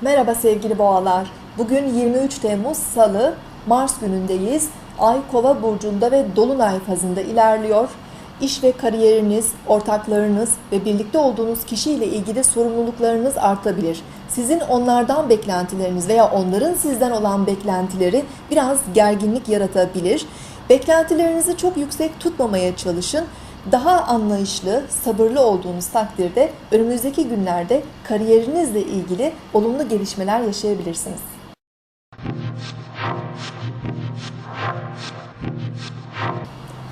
Merhaba sevgili boğalar. Bugün 23 Temmuz Salı, Mars günündeyiz. Ay Kova burcunda ve dolunay fazında ilerliyor. İş ve kariyeriniz, ortaklarınız ve birlikte olduğunuz kişiyle ilgili sorumluluklarınız artabilir. Sizin onlardan beklentileriniz veya onların sizden olan beklentileri biraz gerginlik yaratabilir. Beklentilerinizi çok yüksek tutmamaya çalışın. Daha anlayışlı, sabırlı olduğunuz takdirde önümüzdeki günlerde kariyerinizle ilgili olumlu gelişmeler yaşayabilirsiniz.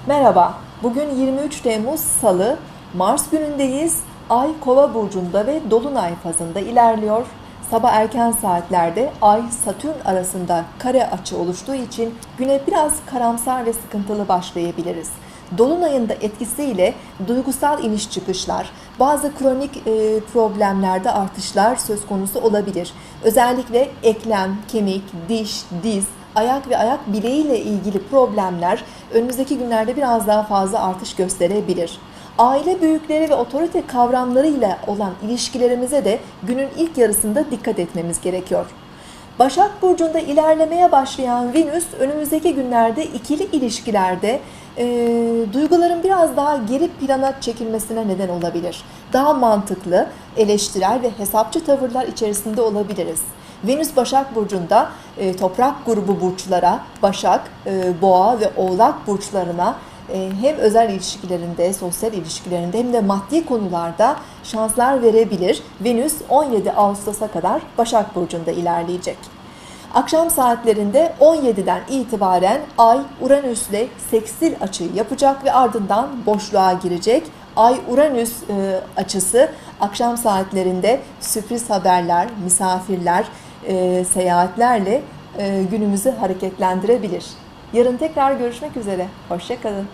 Merhaba, bugün 23 Temmuz Salı, Mars günündeyiz. Ay Kova burcunda ve Dolunay fazında ilerliyor. Sabah erken saatlerde Ay Satürn arasında kare açı oluştuğu için güne biraz karamsar ve sıkıntılı başlayabiliriz. Dolunayın da etkisiyle duygusal iniş çıkışlar, bazı kronik e, problemlerde artışlar söz konusu olabilir. Özellikle eklem, kemik, diş, diz, ayak ve ayak bileğiyle ilgili problemler önümüzdeki günlerde biraz daha fazla artış gösterebilir. Aile büyükleri ve otorite kavramlarıyla olan ilişkilerimize de günün ilk yarısında dikkat etmemiz gerekiyor. Başak Burcu'nda ilerlemeye başlayan Venüs önümüzdeki günlerde ikili ilişkilerde e, duyguların biraz daha geri plana çekilmesine neden olabilir. Daha mantıklı, eleştirel ve hesapçı tavırlar içerisinde olabiliriz. Venüs Başak Burcu'nda e, toprak grubu burçlara, Başak, e, Boğa ve Oğlak burçlarına e, hem özel ilişkilerinde, sosyal ilişkilerinde hem de maddi konularda şanslar verebilir. Venüs 17 Ağustos'a kadar Başak Burcu'nda ilerleyecek. Akşam saatlerinde 17'den itibaren Ay Uranüs'le seksil açıyı yapacak ve ardından boşluğa girecek. Ay-Uranüs e, açısı akşam saatlerinde sürpriz haberler, misafirler, e, seyahatlerle e, günümüzü hareketlendirebilir. Yarın tekrar görüşmek üzere. Hoşçakalın.